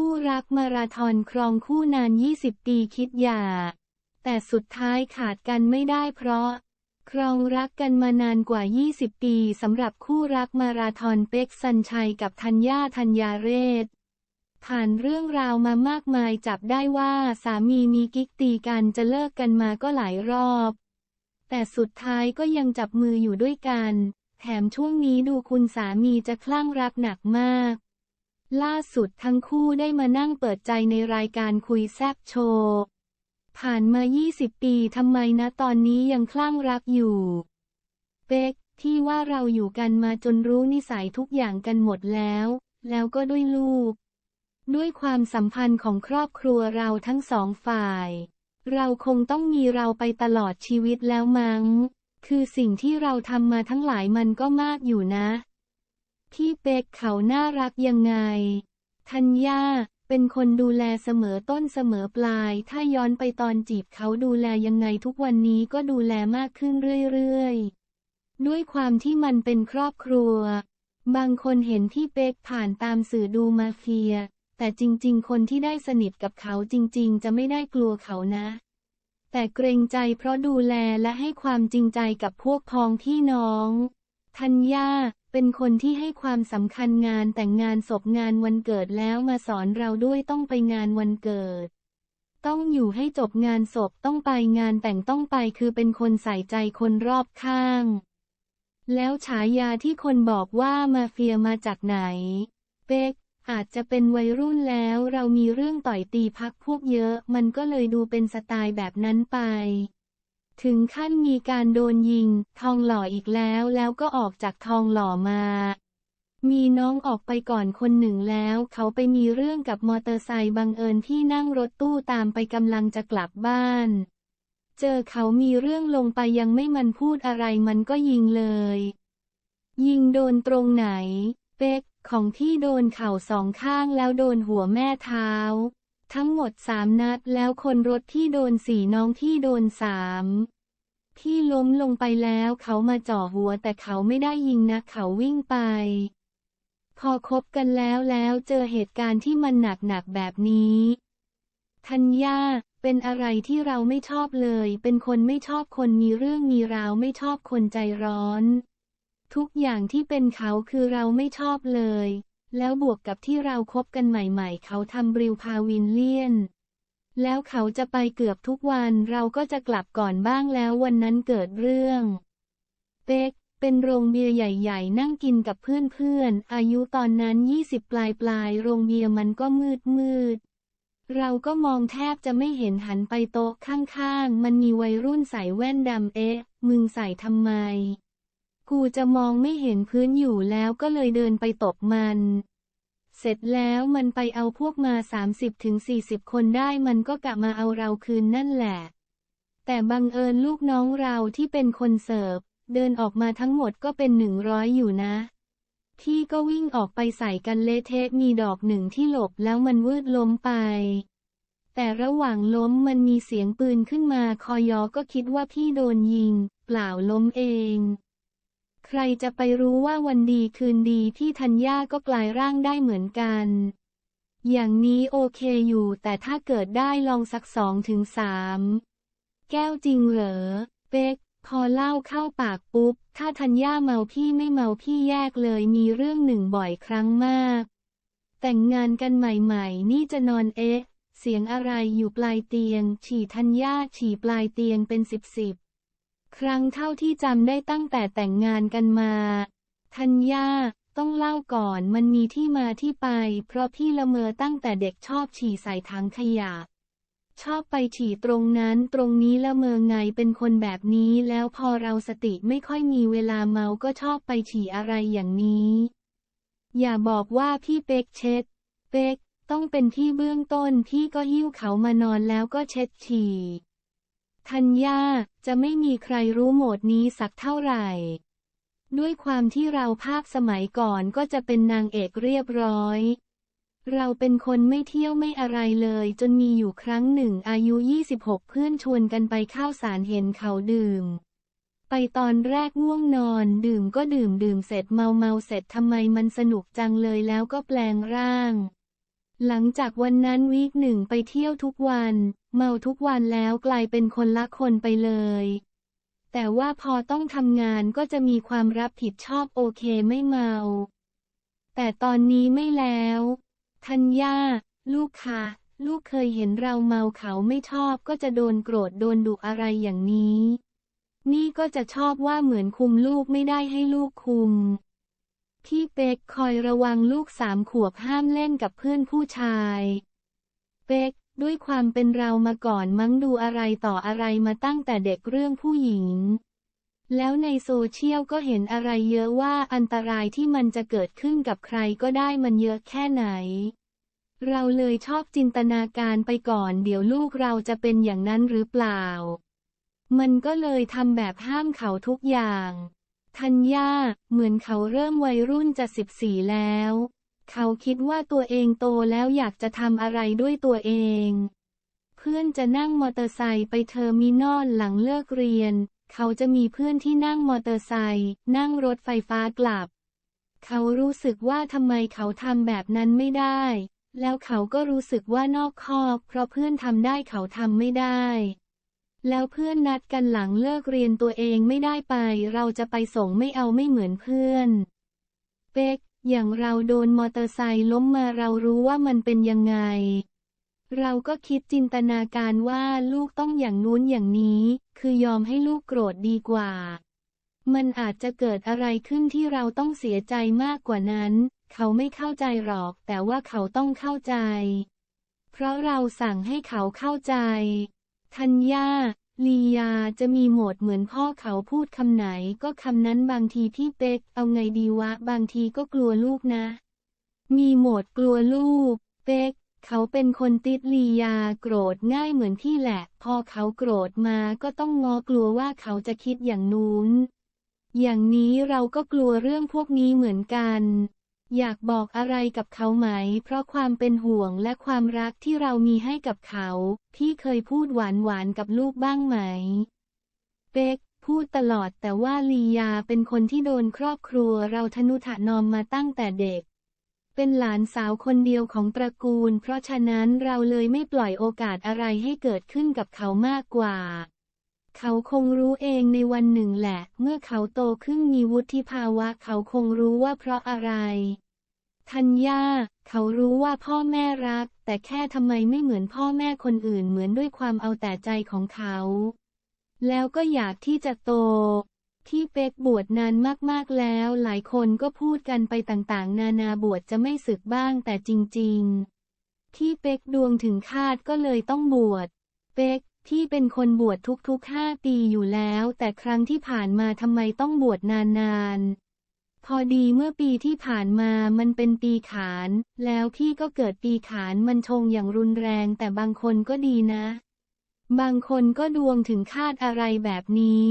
คู่รักมาราธอนครองคู่นาน 20 ปีคิดหย่า แต่สุดท้ายขาดกันไม่ได้เพราะ ครองรักกันมานานกว่า 20 ปีสำหรับคู่รักมาราธอนเป็กสันชัยกับธัญญาธัญญาเรศ ผ่านเรื่องราวมามากมายจับได้ว่าสามีมีกิ๊กตีกันจะเลิกกันมาก็หลายรอบ แต่สุดท้ายก็ยังจับมืออยู่ด้วยกัน แถมช่วงนี้ดูคุณสามีจะคลั่งรักหนักมาก ล่าสุดทั้งคู่ได้มานั่งเปิดใจในรายการคุยแซบโชว์ ผ่านมา 20 ปีทำไมนะตอนนี้ยังคลั่งรักอยู่ เป็กที่ว่าเราอยู่กันมาจนรู้นิสัยทุกอย่างกันหมดแล้ว แล้วก็ด้วยลูก ด้วยความสัมพันธ์ของครอบครัวเราทั้งสองฝ่าย เราคงต้องมีเราไปตลอดชีวิตแล้วมั้ง คือสิ่งที่เราทำมาทั้งหลายมันก็มากอยู่นะ พี่เป็กเขาน่ารักยังไง ธัญญา เป็นคนดูแลเสมอต้นเสมอปลาย ถ้าย้อนไปตอนจีบเขาดูแลยังไงทุกวันนี้ก็ดูแลมากขึ้นเรื่อยๆ ด้วยความที่มันเป็นครอบครัว บางคนเห็นพี่เป็กผ่านตามสื่อดูมาเฟีย แต่จริงๆ คนที่ได้สนิทกับเขาจริงๆ จะไม่ได้กลัวเขานะ แต่เกรงใจเพราะดูแลและให้ความจริงใจกับพวกพ้องพี่น้อง ธัญญา เป็นคนที่ให้ความสำคัญงานแต่งงานศพงานวันเกิดแล้วมาสอนเราด้วยต้องไปงานวันเกิด ต้องอยู่ให้จบงานศพต้องไปงานแต่งต้องไปคือเป็นคนใส่ใจคนรอบข้าง แล้วฉายาที่คนบอกว่ามาเฟียมาจากไหน เป็กอาจจะเป็นวัยรุ่นแล้วเรามีเรื่องต่อยตีพักพวกเยอะ มันก็เลยดูเป็นสไตล์แบบนั้นไป ถึงขั้นมีการโดนยิง ทองหล่ออีกแล้วแล้วก็ออกจากทองหล่อมา มีน้องออกไปก่อนคนหนึ่งแล้ว เขาไปมีเรื่องกับมอเตอร์ไซค์บังเอิญที่นั่งรถตู้ตามไปกำลังจะกลับบ้าน เจอเขามีเรื่องลงไปยังไม่มันพูดอะไรมันก็ยิงเลย ยิงโดนตรงไหน เป็กของที่โดนเข่าสองข้างแล้วโดนหัวแม่เท้า ทั้งหมดสามนัดแล้วคนรถที่โดนสี่น้องที่โดนสามที่ล้มลงไปแล้วเขามาจ่อหัวแต่เขาไม่ได้ยิงนะเขาวิ่งไป พอคบกันแล้วแล้วเจอเหตุการณ์ที่มันหนักหนักแบบนี้ธัญญาเป็นอะไรที่เราไม่ชอบเลย เป็นคนไม่ชอบคนมีเรื่องมีราวไม่ชอบคนใจร้อน ทุกอย่างที่เป็นเขาคือเราไม่ชอบเลย แล้วบวกกับที่เราคบกันใหม่ๆ เขาทำบริวพาวินเลียน แล้วเขาจะไปเกือบทุกวันเราก็จะกลับก่อนบ้างแล้ววันนั้นเกิดเรื่อง เป็กเป็นโรงเบียร์ใหญ่ๆ นั่งกินกับเพื่อนๆ อายุตอนนั้น 20 ปลายปลายๆโรงเบียร์มันก็มืดมืดๆเราก็มองแทบจะไม่เห็นหันไปโต๊ะข้างๆ มันมีวัยรุ่นใส่แว่นดำเอ๊ะ มึงใส่ทำไม กูจะมองไม่เห็นพื้นอยู่แล้วก็เลยเดินไปตบมัน เสร็จแล้วมันไปเอาพวกมา 30-40 คนได้มันก็กลับมาเอาเราคืนนั่นแหละ แต่บังเอิญลูกน้องเราที่เป็นคนเสิร์ฟ เดินออกมาทั้งหมดก็เป็นหนึ่งร้อยอยู่นะพี่ก็วิ่งออกไปใส่กันเละเทะมีดอกหนึ่งที่หลบแล้วมันวืดล้มไปแต่ระหว่างล้มมันมีเสียงปืนขึ้นมาคอยอก็คิดว่าพี่โดนยิง เปล่าล้มเอง ใครจะไปรู้ว่าวันดีคืนดีพี่ธัญญาก็กลายร่างได้เหมือนกัน อย่างนี้โอเคอยู่แต่ถ้าเกิดได้ลองสักสองถึงสามแก้วจริงเหรอ เป็กพอเล่าเข้าปากปุ๊บ ถ้าธัญญาเมาพี่ไม่เมาพี่แยกเลยมีเรื่องหนึ่งบ่อยครั้งมาก แต่งงานกันใหม่ๆ นี่จะนอนเอ๊ะ เสียงอะไรอยู่ปลายเตียง ฉี่ธัญญาฉี่ปลายเตียงเป็นสิบสิบ ครั้งเท่าที่จำได้ตั้งแต่แต่งงานกันมาธัญญา ต้องเล่าก่อนมันมีที่มาที่ไป เพราะพี่ละเมอตั้งแต่เด็กชอบฉี่ใส่ถังขยะ ชอบไปฉี่ตรงนั้นตรงนี้ละเมอไงเป็นคนแบบนี้แล้วพอเราสติไม่ค่อยมีเวลาเมาก็ชอบไปฉี่อะไรอย่างนี้ อย่าบอกว่าพี่เป็กเช็ด เป็กต้องเป็นที่เบื้องต้นพี่ก็หิ้วเขามานอนแล้วก็เช็ดฉี่ ธัญญาจะไม่มีใครรู้โหมดนี้สักเท่าไหร่ ด้วยความที่เราภาคสมัยก่อนก็จะเป็นนางเอกเรียบร้อย เราเป็นคนไม่เที่ยวไม่อะไรเลย จนมีอยู่ครั้งหนึ่งอายุ 26 เพื่อนชวนกันไปข้าวสารเห็นเขาดื่ม ไปตอนแรกง่วงนอนดื่มก็ดื่มดื่มเสร็จเมาเมาเสร็จทำไมมันสนุกจังเลยแล้วก็แปลงร่าง หลังจากวันนั้นวีคหนึ่งไปเที่ยวทุกวัน เมาทุกวันแล้วกลายเป็นคนละคนไปเลย แต่ว่าพอต้องทำงานก็จะมีความรับผิดชอบโอเคไม่เมา แต่ตอนนี้ไม่แล้วธัญญาลูกค่ะ ลูกเคยเห็นเราเมาเขาไม่ชอบก็จะโดนโกรธโดนดุอะไรอย่างนี้ นี่ก็จะชอบว่าเหมือนคุมลูกไม่ได้ให้ลูกคุม พี่เป็กคอยระวังลูกสามขวบห้ามเล่นกับเพื่อนผู้ชาย เป็กด้วยความเป็นเรามาก่อนมั้งดูอะไรต่ออะไรมาตั้งแต่เด็กเรื่องผู้หญิง แล้วในโซเชียลก็เห็นอะไรเยอะว่าอันตรายที่มันจะเกิดขึ้นกับใครก็ได้มันเยอะแค่ไหน เราเลยชอบจินตนาการไปก่อนเดี๋ยวลูกเราจะเป็นอย่างนั้นหรือเปล่า มันก็เลยทำแบบห้ามเขาทุกอย่าง ธัญญา เหมือนเขาเริ่มวัยรุ่นจะสิบสี่แล้ว เขาคิดว่าตัวเองโตแล้วอยากจะทำอะไรด้วยตัวเอง เพื่อนจะนั่งมอเตอร์ไซค์ไปเทอร์มินอลหลังเลิกเรียน เขาจะมีเพื่อนที่นั่งมอเตอร์ไซค์นั่งรถไฟฟ้ากลับ เขารู้สึกว่าทำไมเขาทำแบบนั้นไม่ได้ แล้วเขาก็รู้สึกว่านอกคอกเพราะเพื่อนทำได้เขาทำไม่ได้ แล้วเพื่อนนัดกันหลังเลิกเรียนตัวเองไม่ได้ไป เราจะไปส่งไม่เอาไม่เหมือนเพื่อน เป็กอย่างเราโดนมอเตอร์ไซค์ล้มมาเรารู้ว่ามันเป็นยังไง เราก็คิดจินตนาการว่าลูกต้องอย่างนู้นอย่างนี้ คือยอมให้ลูกโกรธดีกว่า มันอาจจะเกิดอะไรขึ้นที่เราต้องเสียใจมากกว่านั้น เขาไม่เข้าใจหรอก แต่ว่าเขาต้องเข้าใจ เพราะเราสั่งให้เขาเข้าใจ ธัญญา ลียาจะมีโหมดเหมือนพ่อเขาพูดคำไหนก็คำนั้นบางทีพี่เป๊กเอาไงดีวะ บางทีก็กลัวลูกนะ มีโหมดกลัวลูก เป๊กเขาเป็นคนติดลียาโกรธง่ายเหมือนพี่แหละ พอเขาโกรธมาก็ต้องงอกลัวว่าเขาจะคิดอย่างนู้น อย่างนี้เราก็กลัวเรื่องพวกนี้เหมือนกัน อยากบอกอะไรกับเขาไหม เพราะความเป็นห่วงและความรักที่เรามีให้กับเขา พี่เคยพูดหวานหวานๆกับลูกบ้างไหม เป็กพูดตลอดแต่ว่าลียาเป็นคนที่โดนครอบครัวเราทนุถนอมมาตั้งแต่เด็ก เป็นหลานสาวคนเดียวของตระกูล เพราะฉะนั้นเราเลยไม่ปล่อยโอกาสอะไรให้เกิดขึ้นกับเขามากกว่า เขาคงรู้เองในวันหนึ่งแหละ เมื่อเขาโตขึ้นมีวุฒิภาวะ เขาคงรู้ว่าเพราะอะไรธัญญา เขารู้ว่าพ่อแม่รัก แต่แค่ทำไมไม่เหมือนพ่อแม่คนอื่นเหมือนด้วยความเอาแต่ใจของเขา แล้วก็อยากที่จะโต ที่เป็กบวชนานมากๆแล้ว หลายคนก็พูดกันไปต่างๆ นานาบวชจะไม่สึกบ้างแต่จริง ๆ ที่เป็กดวงถึงคาดก็เลยต้องบวชเป็ก ที่เป็นคนบวชทุกๆห้าปีอยู่แล้ว แต่ครั้งที่ผ่านมาทำไมต้องบวชนานๆ พอดีเมื่อปีที่ผ่านมามันเป็นปีขาน แล้วพี่ก็เกิดปีขานมันชงอย่างรุนแรงแต่บางคนก็ดีนะ บางคนก็ดวงถึงคาดอะไรแบบนี้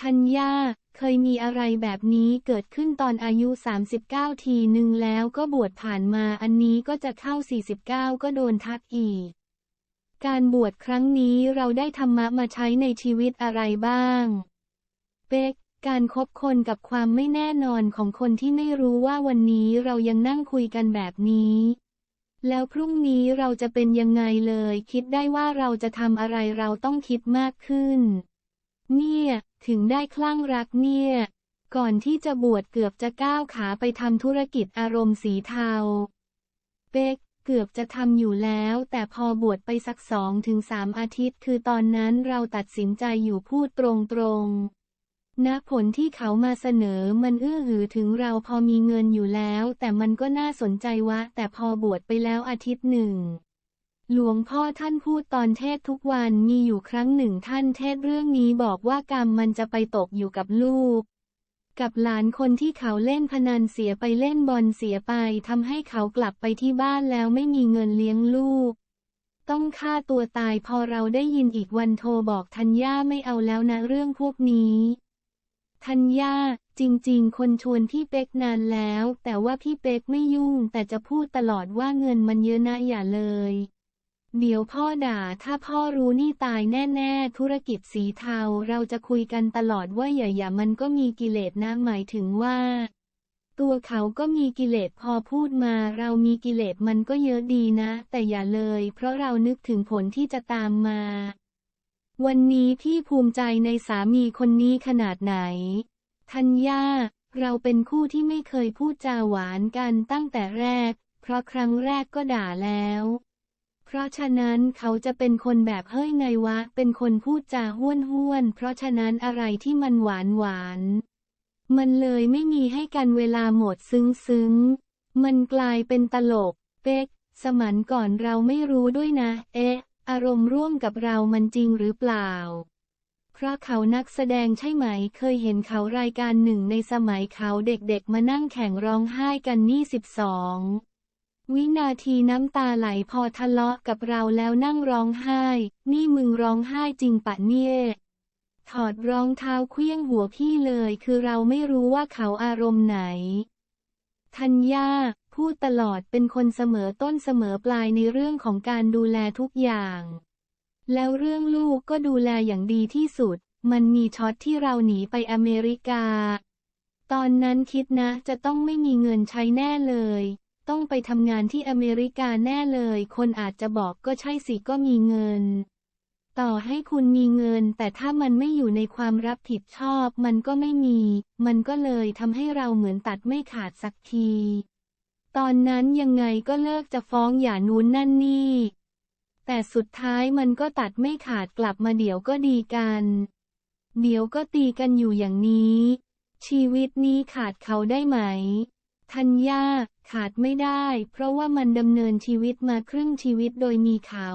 ธัญญาเคยมีอะไรแบบนี้เกิดขึ้นตอนอายุ 39 ทีหนึ่งแล้วก็บวชผ่านมาอันนี้ก็จะเข้า 49 ก็โดนทักอีก การบวชครั้งนี้เราได้ธรรมะมาใช้ในชีวิตอะไรบ้าง เป็กการคบคนกับความไม่แน่นอนของคนที่ไม่รู้ว่าวันนี้เรายังนั่งคุยกันแบบนี้ แล้วพรุ่งนี้เราจะเป็นยังไงเลย คิดได้ว่าเราจะทำอะไรเราต้องคิดมากขึ้น เนี่ย ถึงได้คลั่งรักเนี่ย ก่อนที่จะบวชเกือบจะก้าวขาไปทำธุรกิจอารมณ์สีเทา เป็ก เกือบจะทำอยู่แล้ว แต่พอบวชไปสักสองถึงสามอาทิตย์ คือตอนนั้นเราตัดสินใจอยู่พูดตรงๆณผลที่เขามาเสนอมันเอื้อหือถึงเราพอมีเงินอยู่แล้ว แต่มันก็น่าสนใจวะ แต่พอบวชไปแล้วอาทิตย์หนึ่งหลวงพ่อท่านพูดตอนเทศทุกวันมีอยู่ครั้งหนึ่งท่านเทศเรื่องนี้บอกว่ากรรมมันจะไปตกอยู่กับลูก กับหลานคนที่เขาเล่นพนันเสียไปเล่นบอลเสียไปทำให้เขากลับไปที่บ้านแล้วไม่มีเงินเลี้ยงลูก ต้องฆ่าตัวตายพอเราได้ยินอีกวันโทรบอกธัญญาไม่เอาแล้วนะเรื่องพวกนี้ธัญญาจริง ๆ คนชวนพี่เป๊กนานแล้ว แต่ว่าพี่เป๊กไม่ยุ่งแต่จะพูดตลอดว่าเงินมันเยอะนะอย่าเลย เดี๋ยวพ่อด่า ถ้าพ่อรู้นี่ตายแน่ๆ ธุรกิจสีเทา เราจะคุยกันตลอดว่าอย่าอย่ามันก็มีกิเลสนะหมายถึงว่า ตัวเขาก็มีกิเลสพอพูดมาเรามีกิเลสมันก็เยอะดีนะ แต่อย่าเลย เพราะเรานึกถึงผลที่จะตามมา วันนี้พี่ภูมิใจในสามีคนนี้ขนาดไหนธัญญา เราเป็นคู่ที่ไม่เคยพูดจาหวานกันตั้งแต่แรก เพราะครั้งแรกก็ด่าแล้ว เพราะฉะนั้นเขาจะเป็นคนแบบเฮ้ยไงวะ เป็นคนพูดจาห้วนห้วน เพราะฉะนั้นอะไรที่มันหวานหวาน มันเลยไม่มีให้กันเวลาหมดซึ้งซึ้ง มันกลายเป็นตลก เป๊ก สมันก่อนเราไม่รู้ด้วยนะ เอ๊ะ อารมณ์ร่วมกับเรามันจริงหรือเปล่า เพราะเขานักแสดงใช่ไหม เคยเห็นเขารายการหนึ่งในสมัยเขาเด็กๆมานั่งแข่งร้องไห้กันนี่สิบสอง วินาทีน้ำตาไหลพอทะเลาะกับเราแล้วนั่งร้องไห้ นี่มึงร้องไห้จริงปะเนี่ย ถอดรองเท้าเคลี้ยงหัวพี่เลยคือเราไม่รู้ว่าเขาอารมณ์ไหนธัญญาพูดตลอดเป็นคนเสมอต้นเสมอปลายในเรื่องของการดูแลทุกอย่าง แล้วเรื่องลูกก็ดูแลอย่างดีที่สุด มันมีช็อตที่เราหนีไปอเมริกา ตอนนั้นคิดนะจะต้องไม่มีเงินใช้แน่เลย ต้องไปทำงานที่อเมริกาแน่เลย คนอาจจะบอกก็ใช่สิก็มีเงิน ต่อให้คุณมีเงิน แต่ถ้ามันไม่อยู่ในความรับผิดชอบ มันก็ไม่มี มันก็เลยทำให้เราเหมือนตัดไม่ขาดสักที ตอนนั้นยังไงก็เลิกจะฟ้องอย่านู้นนั่นนี่ แต่สุดท้ายมันก็ตัดไม่ขาดกลับมาเดี๋ยวก็ดีกัน เดี๋ยวก็ตีกันอยู่อย่างนี้ ชีวิตนี้ขาดเขาได้ไหมธัญญา ขาดไม่ได้ เพราะว่ามันดำเนินชีวิตมาครึ่งชีวิตโดยมีเขา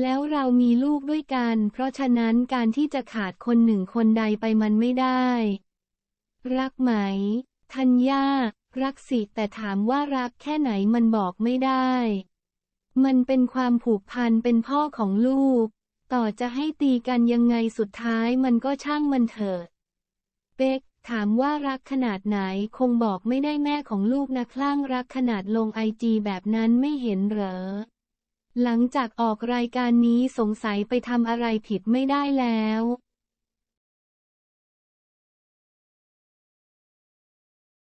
แล้วเรามีลูกด้วยกัน เพราะฉะนั้นการที่จะขาดคนหนึ่งคนใดไปมันไม่ได้ รักไหมธัญญา รักสิแต่ถามว่ารักแค่ไหนมันบอกไม่ได้ มันเป็นความผูกพันเป็นพ่อของลูก ต่อจะให้ตีกันยังไงสุดท้ายมันก็ช่างมันเถิด เป๊ก ถามว่ารักขนาดไหนคงบอกไม่ได้แม่ของลูกนะคลั่งรักขนาดลงไอจีแบบนั้นไม่เห็นเหรอ หลังจากออกรายการนี้สงสัยไปทำอะไรผิดไม่ได้แล้ว